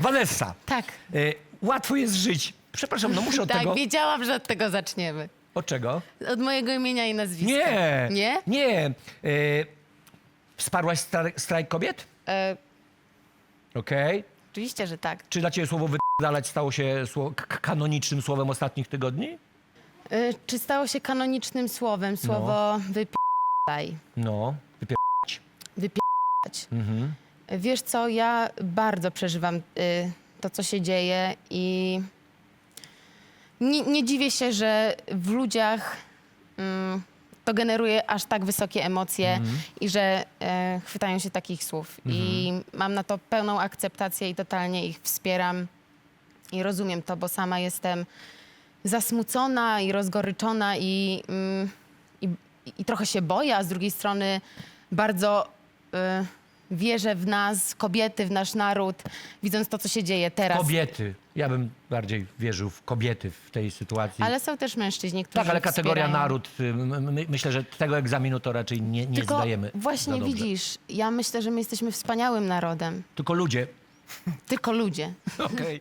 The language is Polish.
Vanessa, Tak. y, łatwo jest żyć. Przepraszam, no muszę od tak, tego... wiedziałam, że od tego zaczniemy. Od czego? Od mojego imienia i nazwiska. Nie. Nie? Nie. Y, wsparłaś stra- strajk kobiet? E, Okej. oczywiście, że tak. Czy dla ciebie słowo wydalać stało się słowo, k- kanonicznym słowem ostatnich tygodni? E, czy stało się kanonicznym słowem słowo wypi***aj? No. Wypier... Wypi***ać. Mhm. Wiesz co, ja bardzo przeżywam y, to, co się dzieje i nie, nie dziwię się, że w ludziach mm, to generuje aż tak wysokie emocje i że e, chwytają się takich słów. I mam na to pełną akceptację i totalnie ich wspieram i rozumiem to, bo sama jestem zasmucona i rozgoryczona i, mm, i, i trochę się boję, a z drugiej strony bardzo y, wierzę w nas, kobiety, w nasz naród, widząc to, co się dzieje teraz. Kobiety. Ja bym bardziej wierzył w kobiety w tej sytuacji. Ale są też mężczyźni, którzy tak, ale kategoria wspierają. naród, y, m- m- myślę, że tego egzaminu to raczej nie, nie Tylko zdajemy. właśnie dobrze. widzisz, ja myślę, że my jesteśmy wspaniałym narodem. Tylko ludzie. Tylko ludzie. Okej.